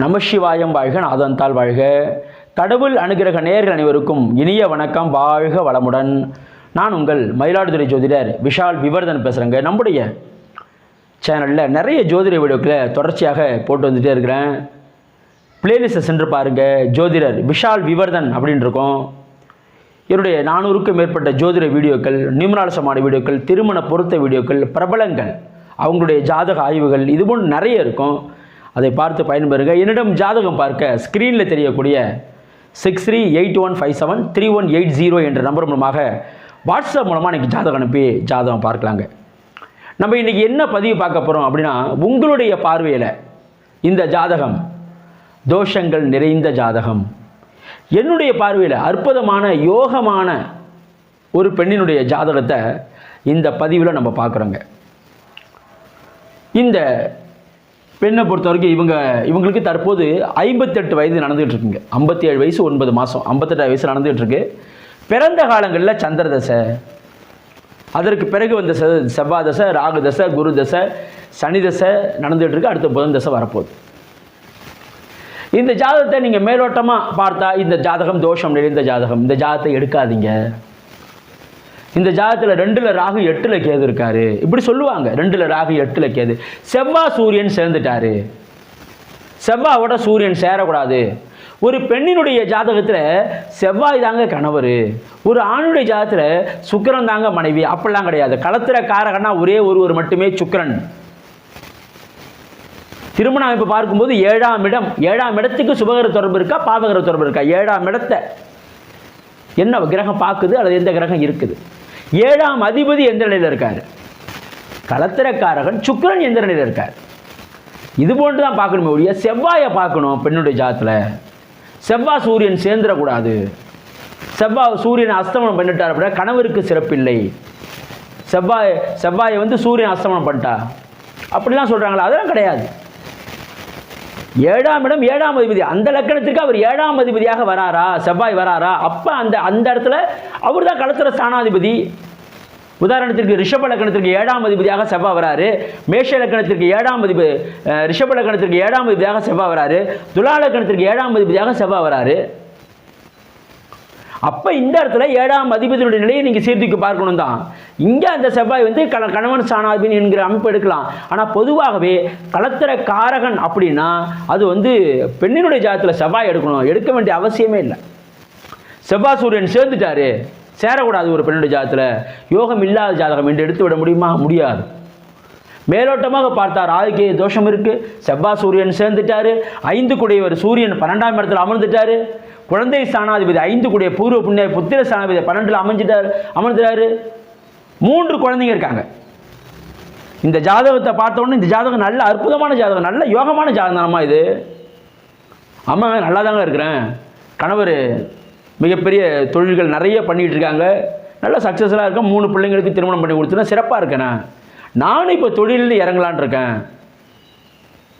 நமசிவாயம் வாழ்க நாதந்தால் வாழ்க. கடவுள் அனுகிரக நேர்கள் அனைவருக்கும் இனிய வணக்கம் வாழ்க வளமுடன். நான் உங்கள் மயிலாடுதுறை ஜோதிடர் விஷால் விவர்தன் பேசுகிறேங்க நம்முடைய சேனலில் நிறைய ஜோதிட வீடியோக்களை தொடர்ச்சியாக போட்டு வந்துட்டே இருக்கிறேன். பிளேலிஸ்ட்டை சென்று பாருங்கள் ஜோதிடர் விஷால் விவர்தன் அப்படின்னு இருக்கும். என்னுடைய நானூறுக்கும் மேற்பட்ட ஜோதிட வீடியோக்கள் நியூமராலசமான வீடியோக்கள் திருமண பொருத்த வீடியோக்கள் பிரபலங்கள் அவங்களுடைய ஜாதக ஆய்வுகள் இதுபோன்று நிறைய இருக்கும். அதை பார்த்து பயன்பெறுங்க என்னிடம் ஜாதகம் பார்க்க ஸ்க்ரீனில் தெரியக்கூடிய six three eight one five seven three one eight zero என்ற நம்பர் மூலமாக வாட்ஸ்அப் மூலமாக இன்றைக்கி ஜாதகம் அனுப்பி ஜாதகம் பார்க்கலாங்க. நம்ம இன்றைக்கி என்ன பதிவு பார்க்க போகிறோம் அப்படின்னா உங்களுடைய பார்வையில் இந்த ஜாதகம் தோஷங்கள் நிறைந்த ஜாதகம். என்னுடைய பார்வையில் அற்புதமான யோகமான ஒரு பெண்ணினுடைய ஜாதகத்தை இந்த பதிவில் நம்ம பார்க்குறோங்க. இந்த பெண்ணை பொறுத்த வரைக்கும் இவங்க இவங்களுக்கு தற்போது ஐம்பத்தெட்டு வயது நடந்துகிட்டு இருக்குங்க. ஐம்பத்தி ஏழு வயசு ஒன்பது மாதம் ஐம்பத்தெட்டு வயசு நடந்துகிட்டு இருக்கு. பிறந்த காலங்களில் சந்திர தசை. அதற்கு பிறகு வந்த செவ்வாய் தசை ராகு தசை குரு தசை சனி தசை நடந்துகிட்டு இருக்கு. அடுத்த புதன் தசை வரப்போகுது. இந்த ஜாதகத்தை நீங்கள் மேலோட்டமாக பார்த்தா இந்த ஜாதகம் தோஷம் நிறைந்த ஜாதகம். இந்த ஜாதகத்தை எடுக்காதீங்க. இந்த ஜாதகத்தில் ரெண்டில் ராகு எட்டில் கேது இருக்காரு. இப்படி சொல்லுவாங்க. ரெண்டில் ராகு எட்டில் கேது. செவ்வாய் சூரியன் சேர்ந்துட்டாரு. செவ்வாவோட சூரியன் சேரக்கூடாது. ஒரு பெண்ணினுடைய ஜாதகத்தில் செவ்வாய் தாங்க கணவர். ஒரு ஆணுடைய ஜாதகத்தில் சுக்கரன் தாங்க மனைவி. அப்படிலாம் கிடையாது. களத்திர காரகனா ஒரே ஒருவர் மட்டுமே சுக்கரன். திருமண அமைப்பு பார்க்கும்போது ஏழாம் இடம். ஏழாம் இடத்துக்கு சுபகர தொடர்பு இருக்கா? பாவகர தொடர்பு இருக்கா? ஏழாம் இடத்தை. என்ன கிரகம் பார்க்குது? அல்லது எந்த கிரகம் இருக்குது? ஏழாம் அதிபதி எந்த நிலையில் இருக்கார்? களத்திரக்காரகன் சுக்கிரன் எந்த நிலையில் இருக்கார்? இது போன்று தான் பார்க்கணுமே ஒழிய செவ்வாயை பார்க்கணும் பெண்ணுடைய ஜாத்தில் செவ்வாய் சூரியன் சேர்ந்துடக்கூடாது. செவ்வாய் சூரியன் அஸ்தமனம் பண்ணிட்டார் அப்படின்னா கணவருக்கு சிறப்பில்லை. செவ்வாய் செவ்வாயை வந்து சூரியன் அஸ்தமனம் பண்ணிட்டா. அப்படிலாம் சொல்கிறாங்களா அதெல்லாம் கிடையாது. ஏழாம் இடம் ஏழாம் அதிபதி. அந்த லக்கணத்திற்கு அவர் ஏழாம் அதிபதியாக வராரா? செவ்வாய் வராரா? அப்போ அந்த அந்த இடத்துல அவர் தான் களத்திர ஸ்தானாதிபதி. உதாரணத்திற்கு ரிஷப லக்கணத்திற்கு ஏழாம் அதிபதியாக செவ்வாய் வராரு. மேஷ லக்கணத்திற்கு ஏழாம் அதிபதி ரிஷப லக்கணத்திற்கு ஏழாம் அதிபதியாக செவ்வாய் வராரு. துலா லக்கணத்திற்கு ஏழாம் அதிபதியாக செவ்வாய் வராரு. அப்போ இந்த இடத்துல ஏழாம் அதிபதியுடைய நிலையை நீங்கள் சீர்தூக்கி பார்க்கணும் தான் இங்கே அந்த செவ்வாய் வந்து கல கணவன் சாணாதிபதி என்கிற அமைப்பு எடுக்கலாம். ஆனால் பொதுவாகவே கலத்திர காரகன் அப்படின்னா அது வந்து பெண்ணினுடைய ஜாதத்தில் செவ்வாய் எடுக்கணும். எடுக்க வேண்டிய அவசியமே இல்லை. செவ்வாய் சூரியன் சேர்ந்துட்டாரு. சேரக்கூடாது ஒரு பெண்ணுடைய ஜாதத்தில் யோகம் இல்லாத ஜாதகம் என்று எடுத்து விட முடியுமா? முடியாது. மேலோட்டமாக பார்த்தார் ஆதிக்கே தோஷம் இருக்கு. செவ்வாய் சூரியன் சேர்ந்துட்டாரு. ஐந்து குடையவர் சூரியன் பன்னெண்டாம் இடத்துல அமர்ந்துட்டாரு. குழந்தை ஸ்தானாதிபதி ஐந்து கூடிய பூர்வ புண்ணிய புத்திர ஸ்தானாதிபதி பன்னெண்டில் அமைஞ்சிட்டார் அமர்ந்துட்டாரு மூன்று குழந்தைங்க இருக்காங்க. இந்த ஜாதகத்தை பார்த்தோன்னே இந்த ஜாதகம் நல்ல அற்புதமான ஜாதகம் நல்ல யோகமான ஜாதகம் தானம்மா இது? அம்மா நல்லா தாங்க இருக்கிறேன். கணவர் மிகப்பெரிய தொழில்கள் நிறைய பண்ணிகிட்டு இருக்காங்க நல்ல சக்ஸஸ்ஃபுல்லாக இருக்கேன். மூணு பிள்ளைங்களுக்கு திருமணம் பண்ணி கொடுத்துனா சிறப்பாக இருக்கேண்ணா நானும் இப்போ தொழிலில் இறங்கலான் இருக்கேன்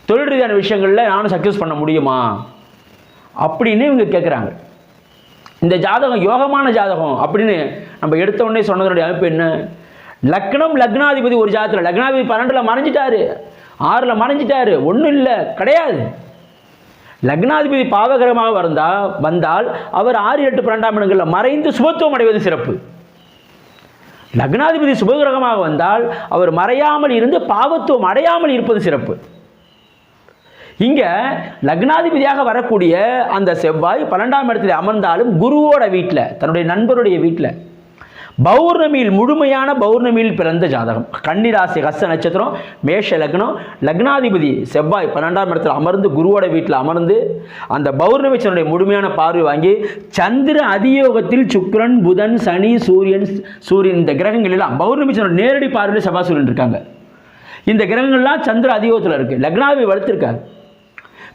தொழில் ரீதியான விஷயங்களில் நானும் சக்ஸஸ் பண்ண முடியுமா? அப்படின்னு இவங்க கேட்குறாங்க இந்த ஜாதகம் யோகமான ஜாதகம் அப்படின்னு நம்ம எடுத்த உடனே சொன்னதனுடைய அமைப்பு என்ன? லக்னம் லக்னாதிபதி ஒரு ஜாதகத்தில் லக்னாதிபதி பன்னெண்டில் மறைஞ்சிட்டாரு. ஆறில் மறைஞ்சிட்டாரு. ஒன்றும் இல்லை கிடையாது. லக்னாதிபதி பாவகரமாக வந்தால் வந்தால் அவர் ஆறு எட்டு பன்னெண்டாம் இடங்களில் மறைந்து சுபத்துவம் அடைவது சிறப்பு. லக்னாதிபதி சுபகிரகமாக வந்தால் அவர் மறையாமல் இருந்து பாவத்துவம் அடையாமல் இருப்பது சிறப்பு. இங்க லக்னாதிபதியாக வரக்கூடிய அந்த செவ்வாய் பன்னெண்டாம் இடத்துல அமர்ந்தாலும் குருவோட வீட்டில் தன்னுடைய நண்பருடைய வீட்டில் பௌர்ணமியில் முழுமையான பௌர்ணமியில் பிறந்த ஜாதகம். கன்னிராசி ஹஸ்த நட்சத்திரம் மேஷ லக்னம் லக்னாதிபதி செவ்வாய் பன்னெண்டாம் இடத்துல அமர்ந்து குருவோட வீட்டில் அமர்ந்து அந்த பௌர்ணமி சனுடைய முழுமையான பார்வை வாங்கி சந்திர அதியோகத்தில் சுக்ரன் புதன் சனி சூரியன் சூரியன் இந்த கிரகங்கள் எல்லாம் பௌர்ணமி நேரடி பார்வையில் செவ்வாய் சூரியன் இருக்காங்க. இந்த கிரகங்கள்லாம் சந்திர அதியோகத்தில் இருக்குது லக்னாதிபதி வளர்த்துருக்காரு.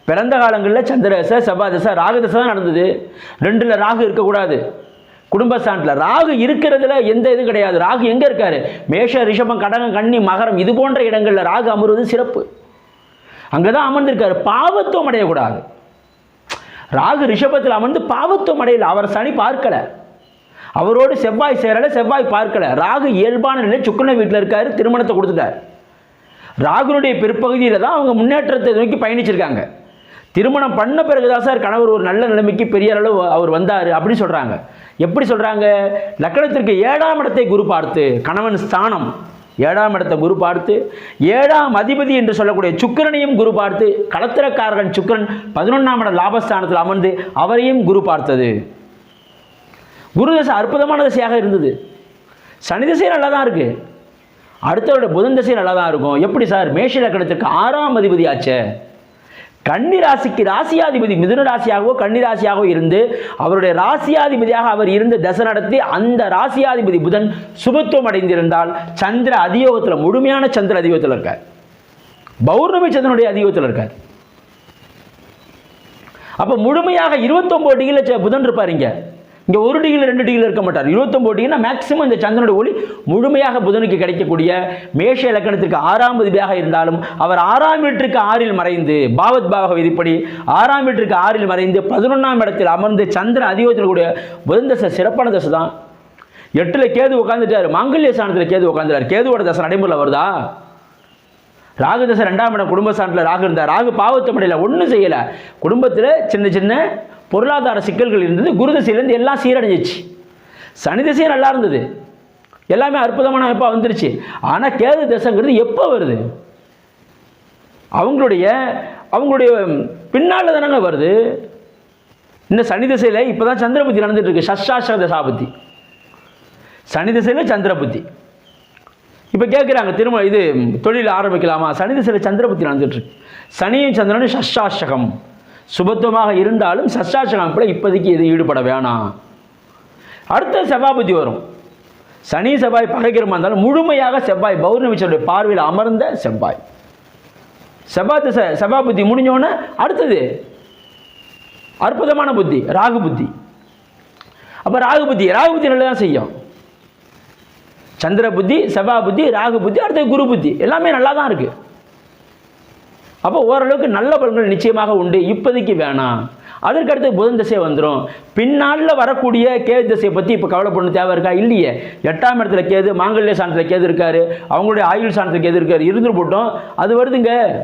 பிறந்த காலங்களில் சந்திரதசை செவ்வாதசை ராகுதசை தான் நடந்தது. ரெண்டில் ராகு இருக்கக்கூடாது. குடும்பஸ்தானத்தில் ராகு இருக்கிறதுல எந்த இதுவும் கிடையாது. ராகு எங்கே இருக்காரு? மேஷ ரிஷபம் கடகம் கன்னி மகரம் இது போன்ற இடங்களில் ராகு அமர்வது சிறப்பு. அங்கே தான் அமர்ந்திருக்காரு. பாவத்துவம் அடையக்கூடாது. ராகு ரிஷபத்தில் அமர்ந்து பாவத்துவம் அடையல. அவர் சனி பார்க்கல. அவரோடு செவ்வாய் சேரலை செவ்வாய் பார்க்கல. ராகு இயல்பான நிலை சுக்கன வீட்டில் இருக்காரு திருமணத்தை கொடுத்துட்டார். ராகுனுடைய பிற்பகுதியில் தான் அவங்க முன்னேற்றத்தை நோக்கி பயணிச்சிருக்காங்க. திருமணம் பண்ண பிறகுதான் சார் கணவர் ஒரு நல்ல நிலைமைக்கு பெரிய அளவு அவர் வந்தார் அப்படின்னு சொல்கிறாங்க எப்படி சொல்கிறாங்க லக்கணத்திற்கு ஏழாம் இடத்தை குரு பார்த்து கணவன் ஸ்தானம். ஏழாம் இடத்தை குரு பார்த்து ஏழாம் அதிபதி என்று சொல்லக்கூடிய சுக்கிரனையும் குரு பார்த்து களத்திரக்காரகன் சுக்கிரன் பதினொன்றாம் இட லாபஸ்தானத்தில் அமர்ந்து அவரையும் குரு பார்த்தது. குரு தசை அற்புதமான திசையாக இருந்தது. சனி திசை நல்லா தான் இருக்குது அடுத்தவருடைய புதன் திசை நல்லா தான் இருக்கும். எப்படி சார்? மேஷ லக்கணத்திற்கு ஆறாம் அதிபதி ஆச்சே கன்னி ராசிக்கு ராசியாதிபதி மிதுன ராசியாகவோ கன்னி ராசியாகவோ இருந்து அவருடைய ராசியாதிபதியாக அவர் இருந்து தசை நடத்தி அந்த ராசியாதிபதி புதன் சுபத்துவம் அடைந்திருந்தால் சந்திர அதியோகத்தில் முழுமையான சந்திர அதியோகத்தில் இருக்கார். பௌர்ணமி சந்திரனுடைய அதியோகத்தில் இருக்கார். அப்போ முழுமையாக இருபத்தொம்போது டிகிரியில் புதன் இருப்பார் இங்கே. இங்கே ஒரு டிகிரியில் ரெண்டு டிகிரியில் இருக்க மாட்டார். இருபத்தொம்போது டிகிரினா மேக்ஸிமம் இந்த சந்திரனுடைய ஒளி முழுமையாக புதனுக்கு கிடைக்கக்கூடிய மேஷ இலக்கணத்திற்கு ஆறாம் விதியாக இருந்தாலும் அவர் ஆறாம் வீட்டிற்கு ஆறில் மறைந்து பாவத் பாவக விதிப்படி ஆறாம் வீட்டிற்கு ஆறில் மறைந்து பதினொன்றாம் இடத்தில் அமர்ந்து சந்திர அதியோகத்தில் கூடிய புதன் தசை சிறப்பான தசை தான். எட்டில் கேது உட்காந்துட்டார் மாங்கல்ய ஸ்தானத்தில் கேது உட்காந்துட்டார் கேதுவோட தசை நடைமுறையில் வருதா? ராகு தசை ரெண்டாம் இடம் சாணத்தில் ராகு இருந்தார் ராகு பாவத்தப்படையில் ஒன்றும் செய்யலை. குடும்பத்தில் சின்ன சின்ன பொருளாதார சிக்கல்கள் இருந்தது குருதசையிலேருந்து எல்லாம் சீரடைஞ்சிச்சு. சனி திசையும் நல்லா இருந்தது. எல்லாமே அற்புதமான அமைப்பாக வந்துருச்சு. ஆனால் கேது தசைங்கிறது எப்போ வருது? அவங்களுடைய அவங்களுடைய பின்னால் தானங்க வருது. இந்த சனி திசையில் இப்போ தான் சந்திரபுத்தி நடந்துட்டுருக்கு. இருக்கு தசாபுத்தி சனி திசையில் சந்திரபுத்தி இப்போ கேட்குறாங்க திரும்ப இது தொழில் ஆரம்பிக்கலாமா? சனி திசையில் சந்திரபுத்தி நடந்துட்டுருக்கு. சனியும் சந்திரனும் சஷ்டாசகம் சுபத்துவமாக இருந்தாலும் சஷ்டாசகம் கூட இப்போதைக்கு இது ஈடுபட வேணாம். அடுத்த செவ்வாய் வரும். சனி செவ்வாய் பகைக்கிறமா இருந்தாலும் முழுமையாக செவ்வாய் பௌர்ணமிச்சருடைய பார்வையில் அமர்ந்த செவ்வாய். செவ்வாய் திசை செவ்வாய் புத்தி முடிஞ்சோடனே அடுத்தது அற்புதமான புத்தி ராகு புத்தி. அப்போ ராகு புத்தி ராகு புத்தி நல்லா தான் செய்யும். சந்திர புத்தி செவ்வாய் புத்தி ராகு புத்தி அடுத்தது குரு புத்தி. எல்லாமே நல்லா தான் இருக்குது அப்போ ஓரளவுக்கு நல்ல பலன்கள் நிச்சயமாக உண்டு. இப்போதைக்கு வேணாம். அதற்கடுத்து புதன் திசை வந்துடும் பின்னாளில் வரக்கூடிய கேது திசையை பற்றி இப்போ கவலைப்படணும். தேவை இருக்கா? இல்லையே. எட்டாம் இடத்துல கேது மாங்கல்ய சாணத்தில் கேது இருக்கார். அவங்களுடைய ஆயுள் சாணத்தில் கேது இருக்கார். இருந்து போட்டோம். அது வருதுங்க.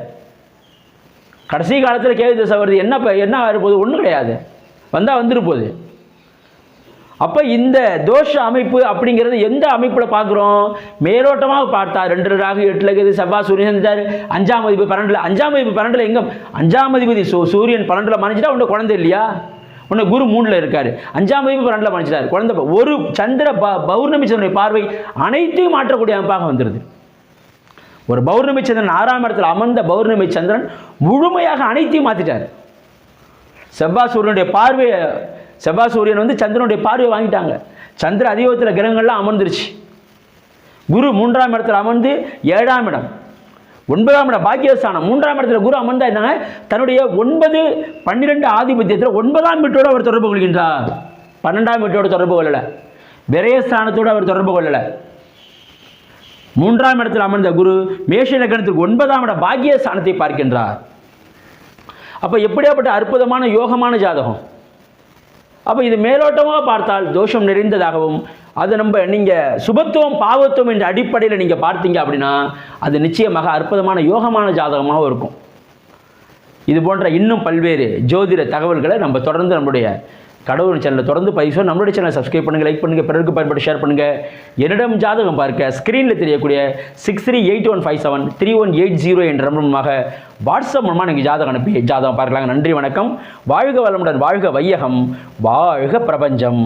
கடைசி காலத்தில் கேது திசை வருது. என்ன என்ன போகுது? ஒன்றும் கிடையாது. வந்தால் வந்துட்டு போகுது. அப்போ இந்த தோஷ அமைப்பு அப்படிங்கிறது எந்த அமைப்பில் பார்க்குறோம்? மேலோட்டமாக பார்த்தா ரெண்டு ராகு எட்டில் இருக்குது செவ்வாய் சூரியன் செஞ்சார் அஞ்சாம் அதிபதி பன்னெண்டில் அஞ்சாம் அதிபதி பன்னெண்டில் எங்கே அஞ்சாம் அதிபதி சூ சூரியன் பன்னெண்டில் மறைஞ்சிட்டா உன்னை குழந்தை இல்லையா? உன்னை குரு மூணில் இருக்கார். அஞ்சாம் அதிபதி பன்னெண்டில் மறைஞ்சிட்டார். குழந்தை ஒரு சந்திர ப பௌர்ணமி சந்திரனுடைய பார்வை அனைத்தையும் மாற்றக்கூடிய அமைப்பாக வந்துடுது ஒரு பௌர்ணமி சந்திரன் ஆறாம் இடத்துல அமர்ந்த பௌர்ணமி சந்திரன் முழுமையாக அனைத்தையும் மாற்றிட்டார் செவ்வாய் சூரியனுடைய பார்வையை செவ்வாய் சூரியன் வந்து சந்திரனுடைய பார்வையை வாங்கிட்டாங்க. சந்திர அதிபத்தில் கிரகங்கள்லாம் அமர்ந்துருச்சு. குரு மூன்றாம் இடத்துல அமர்ந்து ஏழாம் இடம். ஒன்பதாம் இடம் பாக்கியஸ்தானம். மூன்றாம் இடத்துல குரு அமர்ந்தா இருந்தாங்க தன்னுடைய ஒன்பது பன்னிரெண்டு ஆதிபத்தியத்தில் ஒன்பதாம் வீட்டோடு அவர் தொடர்பு கொள்கின்றார். பன்னெண்டாம் வீட்டோடு தொடர்பு கொள்ளலை. விரயஸ்தானத்தோடு அவர் தொடர்பு கொள்ளலை. மூன்றாம் இடத்தில் அமர்ந்த குரு மேஷ லக்கணத்திற்கு ஒன்பதாம் இட பாக்கியஸ்தானத்தை பார்க்கின்றார். அப்போ எப்படியாப்பட்ட அற்புதமான யோகமான ஜாதகம்? அப்போ இது மேலோட்டமாக பார்த்தால் தோஷம் நிறைந்ததாகவும் அது நம்ம நீங்கள் சுபத்துவம் பாவத்துவம் என்ற அடிப்படையில் நீங்கள் பார்த்தீங்க அப்படின்னா அது நிச்சயமாக அற்புதமான யோகமான ஜாதகமாகவும் இருக்கும். இது போன்ற இன்னும் பல்வேறு ஜோதிட தகவல்களை நம்ம தொடர்ந்து நம்முடைய கடவுள் சேனலை தொடர்ந்து பதிவு நம்மளுடைய சேனலை சப்ஸ்கிரைப் பண்ணுங்கள் லைக் பண்ணுங்கள் பிறருக்கு பயன்பட்டு ஷேர் பண்ணுங்கள் என்னிடம் ஜாதகம் பார்க்க ஸ்க்ரீனில் தெரியக்கூடிய six three eight one five seven three one eight zero என்ற மூலமாக வாட்ஸ்அப் மூலமாக நீங்கள் ஜாதகம் அனுப்பி ஜாதகம் பார்க்கலாங்க. நன்றி வணக்கம். வாழ்க வளமுடன் வாழ்க வையகம் வாழ்க பிரபஞ்சம்.